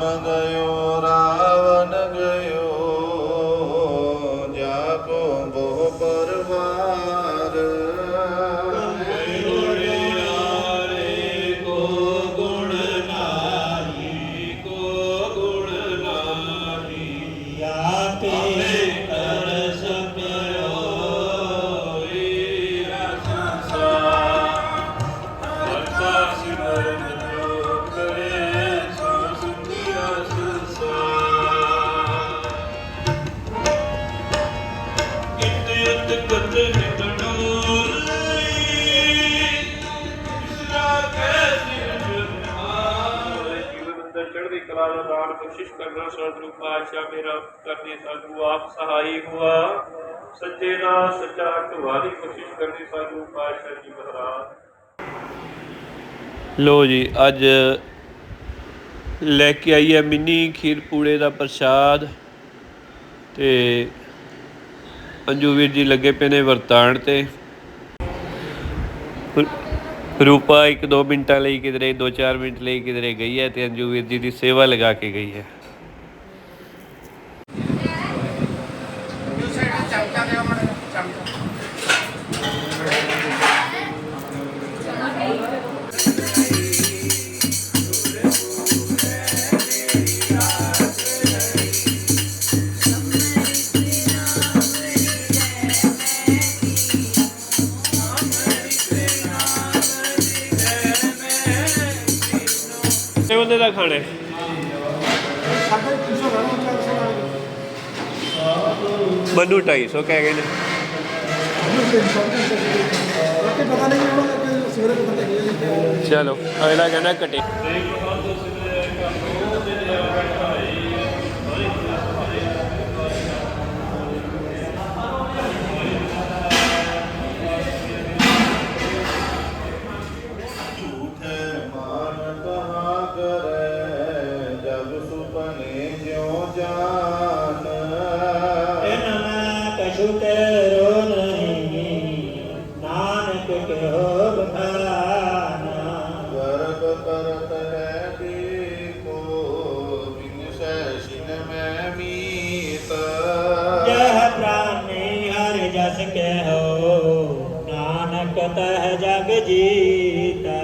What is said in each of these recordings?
様だよ。ਅੰਦਰ ਚੜ੍ਹਦੀ ਕਲਾ ਦਾ ਦਾਨ ਬਖਸ਼ਿਸ਼ ਕਰਨਾ ਸਤਿਗੁਰੂ ਪਾਤਸ਼ਾਹ ਮੇਰਾ ਕਰਨੀ ਸਾਧੂ ਆਪ ਸਹਾਈ ਹੁਆ। ਸੱਚੇ ਦਾ ਕੋਸ਼ਿਸ਼ ਕਰਨੀ ਸਾਧੂ ਪਾਤਸ਼ਾਹ ਜੀ ਮਹਾਰਾਜ। ਲੋ ਜੀ, ਅੱਜ ਲੈ ਕੇ ਆਈ ਹੈ ਮਿੰਨੀ ਖੀਰ ਪੂੜੇ ਦਾ ਪ੍ਰਸ਼ਾਦ ਤੇ ਅੰਜੂ ਵੀਰ ਜੀ ਲੱਗੇ ਪਏ ਨੇ ਵਰਤਾਣ ਤੇ। ਰੂਪਾ ਇੱਕ ਦੋ ਮਿੰਟਾਂ ਲਈ ਕਿਧਰੇ 2-4 ਮਿੰਟ ਲਈ ਕਿਧਰੇ ਗਈ ਹੈ ਤੇ ਅੰਜੂ ਵੀਰ ਜੀ ਦੀ ਸੇਵਾ ਲਗਾ ਕੇ ਗਈ ਹੈ। ਕਿ ਸਵੇਰੇ ਪਤਾ ਲੱਗਿਆ ਜੀ ਕਿ ਚਲੋ ਅਗਲਾ ਕਹਿੰਦਾ ਕਟੇ ਕਛੁ ਤੇਰੋ ਨਹੀਂ ਨਾਨਕ ਕਿਹੋ ਬਖਾਨਾ? ਗਰਬ ਕਰਤ ਹੈ ਦੇਖੋ ਬਿਨ ਸੈਸਿਨ ਮੈਂ ਮੀਤ। ਜਹ ਪ੍ਰਾਨੀ ਹਰਿ ਜਸ ਕਹਿਓ ਨਾਨਕ ਤਹ ਜਗ ਜੀਤਾ।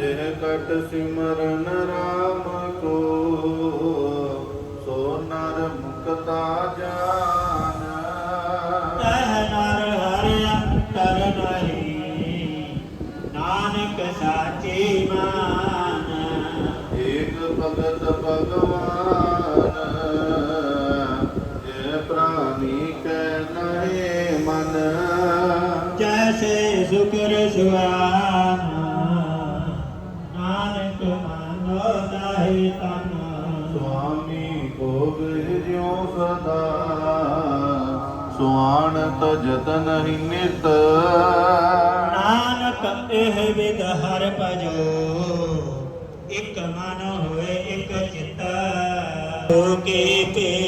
ਜਿਹ ਕਟ ਸਿਮਰਨ ਰਾਮ ਕੋ ਸੋ ਨਰ ਮੁਕਤਾ ਸਾਚੀ ਮਾਨ। ਏਕ ਭਗਤ ਭਗਵਾਨ ਜੇ ਪ੍ਰਾਨੀ ਕੈ ਨਹਿ ਮਨ। ਜੈਸੇ ਸੁਕਰ ਸੁਆਨਾ ਨਾਨਕ ਮਾਨੋ ਤਾਹੀ ਤਨ। ਸੁਆਮੀ ਭੋਗ ਜਿਉ ਸਦਾ ਸੁਆਣਤ ਜਤਨ ਹੀ ਨਿਤ। ਨਾਨਕ ਵਿਦ ਹਰ ਭਜੋ। ਇਕ ਮਨ ਹੋਏ ਇਕ ਚਿਤ। ਹੋ ਕੇ ਪੀਤਾ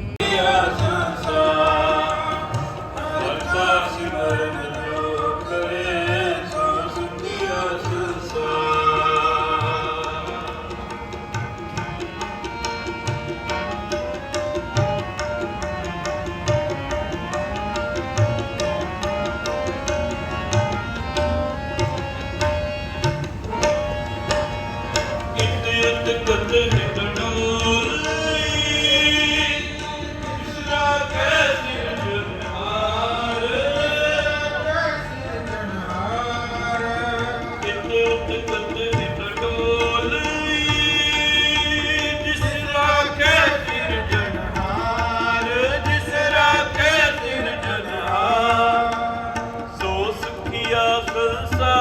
akıl sahibi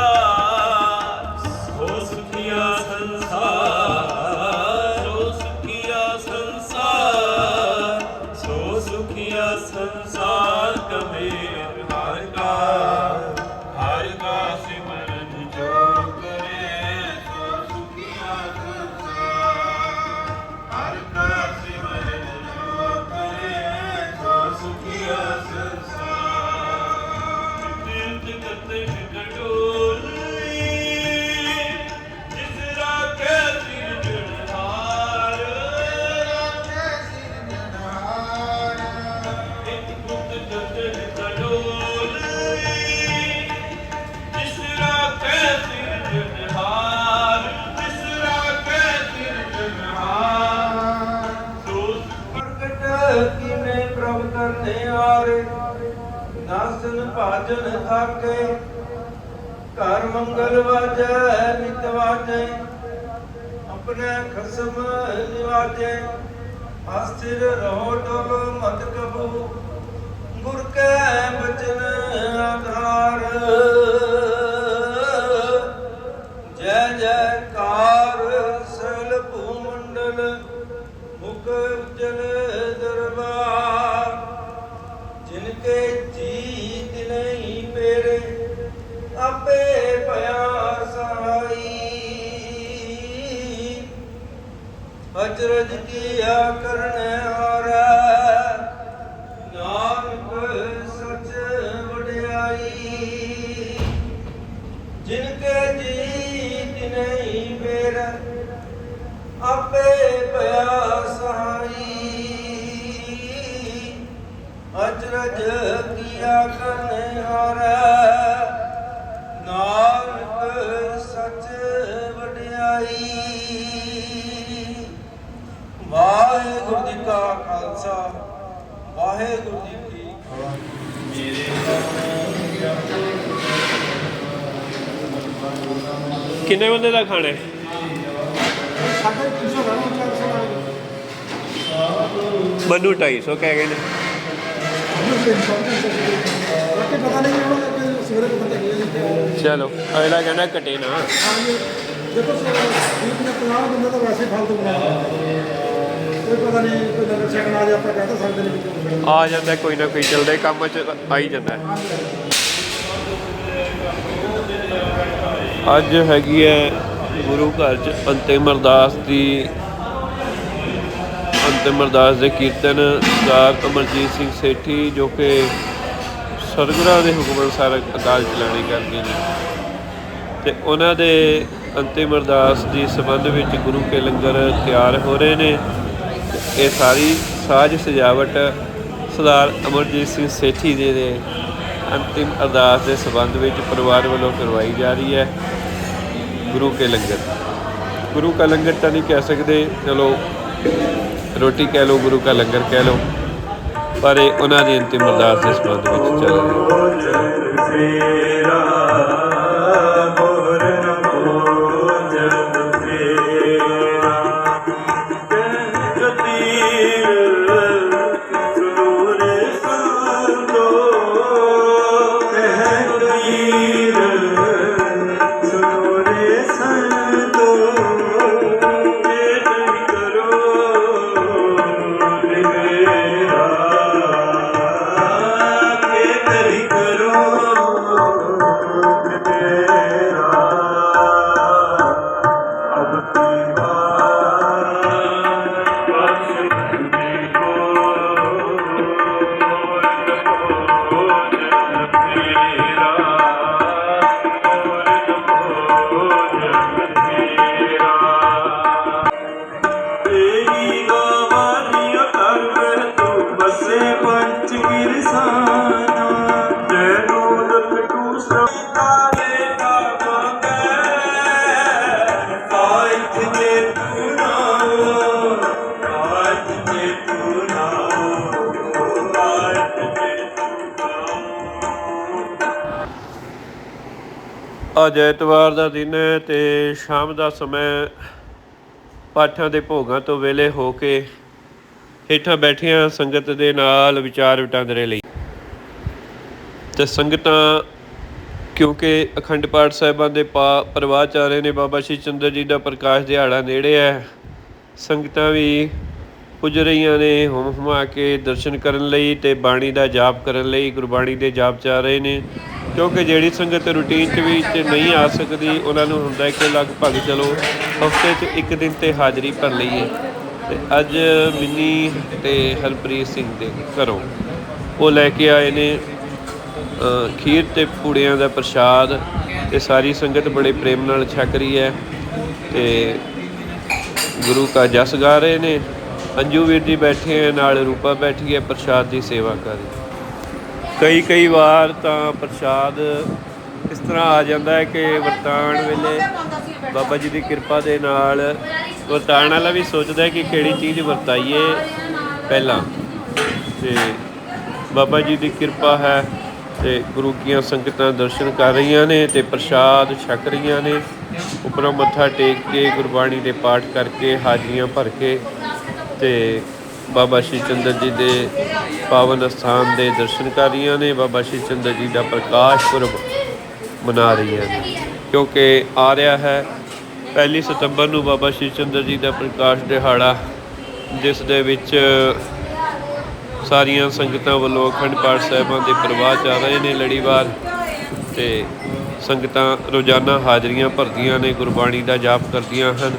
ਜਿਨਕੇ ਜੀਤ ਨਹੀਂ ਮੇਰਾ, ਆਪੇ ਪਿਆ ਸਹਾਈ ਅਚਰਜ ਕੀਆ ਕਰਨੇ ਹਾਰੈ, ਨਾਨਕ ਸੱਚ ਵਡਿਆਈ। ਵਾਹਿਗੁਰੂ ਜੀ ਕਾ ਖਾਲਸਾ, ਵਾਹਿਗੁਰੂ ਜੀ ਕੀ ਫਤਿਹ। ਕਿੰਨੇ ਬੰਦੇ ਦਾ ਖਾਣਾ ਹੈ? ਸਾਡੇ 300 ਗ੍ਰਾਮ 400 ਵਾਲੇ ਮੈਨੂੰ 250 ਕਹਿ ਗਏ ਨੇ। ਉਹਨੂੰ 300 ਬਾਕੀ ਪਤਾ ਨਹੀਂ ਉਹਨਾਂ ਦਾ ਕਿ ਸਵੇਰੇ ਪਤਾ ਲੱਗਿਆ ਜੀ। ਚਲੋ ਅਗਲਾ ਕਹਿੰਦਾ ਘਟੇ ਨਾ। ਹਾਂਜੀ। ਦੇਖੋ ਸਰ ਵੀਹ ਨੇ 50 ਬੰਦੇ ਤਾਂ ਵੈਸੇ ਫਾਲਤੂ ਬਣਾ ਕੋਈ ਪਤਾ ਨਹੀਂ ਕੋਈ ਨਗਰ ਛਕਣ ਆ ਜਾ ਆਪਾਂ ਕਹਿ ਤਾਂ ਸਕਦੇ ਨਹੀਂ ਕਿ ਆ। ਜਾਂਦਾ ਕੋਈ ਨਾ ਕੋਈ ਚੱਲਦਾ ਕੰਮ ਚ ਆ ਹੀ ਜਾਂਦਾ। ਹੈ। ਅੱਜ ਹੈਗੀ ਹੈ ਗੁਰੂ ਘਰ ਚ ਅੰਤਿਮ ਅਰਦਾਸ ਦੀ, ਅੰਤਿਮ ਅਰਦਾਸ ਦੇ ਕੀਰਤਨ ਸਰਦਾਰ ਅਮਰਜੀਤ ਸਿੰਘ ਸੇਠੀ ਜੋ ਕਿ ਸਰਗੁਰਾਂ ਦੇ ਹੁਕਮ ਅਨੁਸਾਰ ਅਕਾਲ ਚਲਾਣੀ ਕਰਦੇ ਨੇ। ਤੇ ਉਹਨਾਂ ਦੇ ਅੰਤਿਮ ਅਰਦਾਸ ਦੀ ਸੰਬੰਧ ਵਿੱਚ ਗੁਰੂ ਕੇ ਲੰਗਰ ਤਿਆਰ ਹੋ ਰਹੇ ਨੇ। ਇਹ ਸਾਰੀ ਸਾਜ ਸਜਾਵਟ ਸਰਦਾਰ ਅਮਰਜੀਤ ਸਿੰਘ ਸੇਠੀ ਦੇ ਦੇ ਅੰਤਿਮ ਅਰਦਾਸ ਦੇ ਸੰਬੰਧ ਵਿੱਚ ਪਰਿਵਾਰ ਵੱਲੋਂ ਕਰਵਾਈ ਜਾ ਰਹੀ ਹੈ। ਗੁਰੂ ਕੇ ਲੰਗਰ। ਗੁਰੂ ਕਾ ਲੰਗਰ ਤਾਂ ਨਹੀਂ ਕਹਿ ਸਕਦੇ। ਚਲੋ, ਰੋਟੀ ਕਹਿ ਲਓ, ਗੁਰੂ ਕਾ ਲੰਗਰ ਕਹਿ ਲਓ। ਪਰ ਇਹ ਉਹਨਾਂ ਦੀ ਅੰਤਿਮ ਅਰਦਾਸ ਦੇ ਸੰਬੰਧ ਵਿੱਚ ਚੱਲ ਰਿਹਾ ਹੈ। ਅੱਜ ਐਤਵਾਰ ਦਾ ਦਿਨ ਹੈ ਤੇ ਸ਼ਾਮ ਦਾ ਸਮਾਂ ਪਾਠਾਂ ਦੇ ਭੋਗਾਂ ਤੋਂ ਵੇਲੇ ਹੋ ਕੇ ਹੇਠਾਂ ਬੈਠੀਆਂ ਸੰਗਤ ਦੇ ਨਾਲ ਵਿਚਾਰ ਵਟਾਂਦਰੇ ਲਈ। ਤੇ ਸੰਗਤਾਂ, ਕਿਉਂਕਿ ਅਖੰਡ ਪਾਠ ਸਾਹਿਬਾਂ ਦੇ ਪਾ, ਪ੍ਰਵਾਹ ਚੱਲ ਰਹੇ ਨੇ, ਬਾਬਾ ਸ਼੍ਰੀ ਚੰਦਰ ਜੀ ਦਾ ਪ੍ਰਕਾਸ਼ ਦਿਹਾੜਾ ਨੇੜੇ ਹੈ। ਸੰਗਤਾਂ ਵੀ ਪੁੱਜ ਰਹੀਆਂ ਨੇ ਹੁਮ ਹੁਮਾ ਕੇ ਦਰਸ਼ਨ ਕਰਨ ਲਈ ਤੇ ਬਾਣੀ ਦਾ ਜਾਪ ਕਰਨ ਲਈ, ਗੁਰਬਾਣੀ ਦੇ ਜਾਪ ਚਾ ਰਹੇ ਨੇ। ਕਿਉਂਕਿ ਜਿਹੜੀ ਸੰਗਤ ਰੂਟੀਨ 'ਚ ਵਿੱਚ ਨਹੀਂ ਆ ਸਕਦੀ, ਉਹਨਾਂ ਨੂੰ ਹੁੰਦਾ ਹੈ ਕਿ ਲਗਭਗ ਚਲੋ ਹਫ਼ਤੇ 'ਚ ਇੱਕ ਦਿਨ ਤੇ ਹਾਜ਼ਰੀ ਭਰ ਲਈਏ। ਤੇ ਅੱਜ ਮਿੰਨੀ ਤੇ ਹਰਪ੍ਰੀਤ ਸਿੰਘ ਦੇ ਘਰੋਂ ਉਹ ਲੈ ਕੇ ਆਏ ਨੇ ਖੀਰ ਤੇ ਪੂੜਿਆਂ ਦਾ ਪ੍ਰਸ਼ਾਦ ਤੇ ਸਾਰੀ ਸੰਗਤ ਬੜੇ ਪ੍ਰੇਮ ਨਾਲ ਛਕ ਰਹੀ ਹੈ ਤੇ ਗੁਰੂ ਕਾ ਜਸ ਗਾ ਰਹੇ ਨੇ। ਅੰਜੂ ਵੀਰ ਜੀ ਬੈਠੇ ਹੈ, ਨਾਲ ਰੂਪਾ ਬੈਠੀ ਹੈ, ਪ੍ਰਸ਼ਾਦ ਦੀ ਸੇਵਾ ਕਰ ਰਹੀ ਕਈ ਕਈ ਵਾਰ ਤਾਂ ਪ੍ਰਸ਼ਾਦ ਇਸ ਤਰ੍ਹਾਂ ਆ ਜਾਂਦਾ ਹੈ ਕਿ ਵਰਤਾਨ ਵੇਲੇ ਬਾਬਾ ਜੀ ਦੀ ਕਿਰਪਾ ਦੇ ਨਾਲ ਵਰਤਾਨ ਵਾਲਾ ਵੀ ਸੋਚਦਾ ਹੈ ਕਿ ਕਿਹੜੀ ਚੀਜ਼ ਵਰਤਾਈਏ ਪਹਿਲਾਂ। ਤੇ ਬਾਬਾ ਜੀ ਦੀ ਕਿਰਪਾ ਹੈ ਤੇ ਗੁਰੂ ਕੀਆਂ ਸੰਗਤਾਂ ਦਰਸ਼ਨ ਕਰ ਰਹੀਆਂ ਨੇ ਤੇ ਪ੍ਰਸ਼ਾਦ ਛਕ ਰਹੀਆਂ ਨੇ। ਉੱਪਰੋਂ ਮੱਥਾ ਟੇਕ ਕੇ ਗੁਰਬਾਣੀ ਦੇ ਪਾਠ ਕਰਕੇ ਹਾਜ਼ਰੀਆਂ ਭਰ ਕੇ ਤੇ ਬਾਬਾ ਸ਼੍ਰੀ ਚੰਦਰ ਜੀ ਦੇ ਪਾਵਨ ਸਥਾਨ ਦੇ ਦਰਸ਼ਨ ਕਰ ਰਹੀਆਂ ਨੇ, ਬਾਬਾ ਸ਼੍ਰੀ ਚੰਦਰ ਜੀ ਦਾ ਪ੍ਰਕਾਸ਼ ਪੁਰਬ ਮਨਾ ਰਹੀਆਂ ਨੇ। ਕਿਉਂਕਿ ਆ ਰਿਹਾ ਹੈ, ਪਹਿਲੀ ਸਤੰਬਰ ਨੂੰ ਬਾਬਾ ਸ਼੍ਰੀ ਚੰਦਰ ਜੀ ਦਾ ਪ੍ਰਕਾਸ਼ ਦਿਹਾੜਾ, ਜਿਸ ਦੇ ਵਿੱਚ ਸਾਰੀਆਂ ਸੰਗਤਾਂ ਵੱਲੋਂ ਅਖੰਡ ਪਾਠ ਸਾਹਿਬਾਂ ਦੇ ਪ੍ਰਵਾਹ ਚੱਲ ਰਹੇ ਨੇ ਲੜੀਵਾਰ ਤੇ ਸੰਗਤਾਂ ਰੋਜ਼ਾਨਾ ਹਾਜ਼ਰੀਆਂ ਭਰਦੀਆਂ ਨੇ, ਗੁਰਬਾਣੀ ਦਾ ਜਾਪ ਕਰਦੀਆਂ ਹਨ,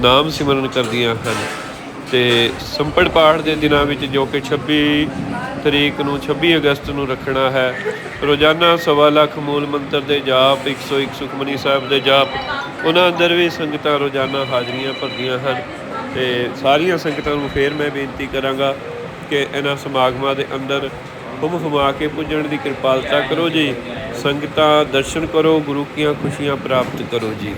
ਨਾਮ ਸਿਮਰਨ ਕਰਦੀਆਂ ਹਨ। ਤੇ ਸੰਪੜ ਪਾਠ ਦੇ ਦਿਨਾਂ ਵਿੱਚ ਜੋ ਕਿ 26 ਤਰੀਕ ਨੂੰ 26 ਅਗਸਤ ਨੂੰ ਰੱਖਣਾ ਹੈ। ਰੋਜ਼ਾਨਾ ਸਵਾ ਲੱਖ ਮੂਲ ਮੰਤਰ ਦੇ ਜਾਪ 101 ਸੁਖਮਨੀ ਸਾਹਿਬ ਦੇ ਜਾਪ, ਉਹਨਾਂ ਅੰਦਰ ਵੀ ਸੰਗਤਾਂ ਰੋਜ਼ਾਨਾ ਹਾਜ਼ਰੀਆਂ ਭਰਦੀਆਂ ਹਨ ਤੇ ਸਾਰੀਆਂ ਸੰਗਤਾਂ ਨੂੰ ਫੇਰ ਮੈਂ ਬੇਨਤੀ ਕਰਾਂਗਾ ਕਿ ਇਹਨਾਂ ਸਮਾਗਮਾਂ ਦੇ ਅੰਦਰ ਹੁਮ ਹੁਮਾ ਕੇ ਪੁੱਜਣ ਦੀ ਕਿਰਪਾਲਤਾ ਕਰੋ ਜੀ। ਸੰਗਤਾਂ ਦਰਸ਼ਨ ਕਰੋ, ਗੁਰੂ ਕੀਆਂ ਖੁਸ਼ੀਆਂ ਪ੍ਰਾਪਤ ਕਰੋ ਜੀ।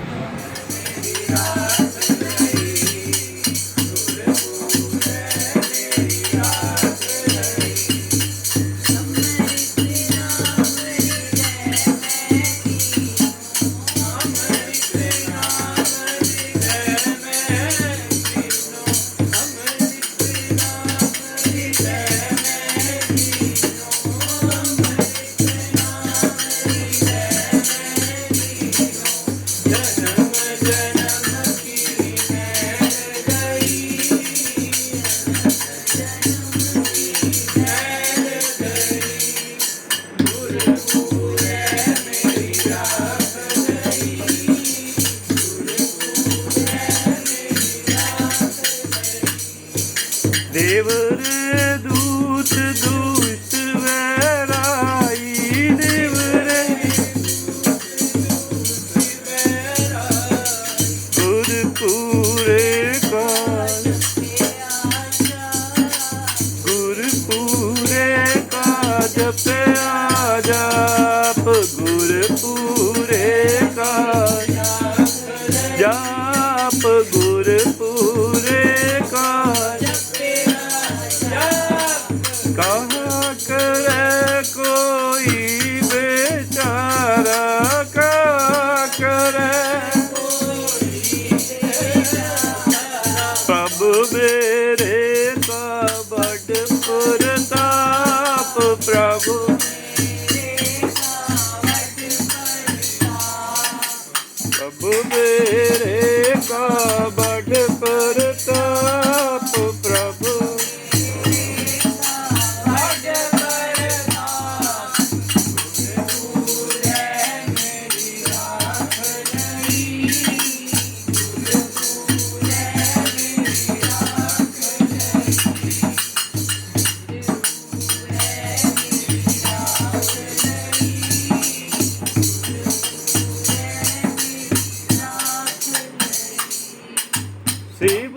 ਪ੍ਰਭ Sim,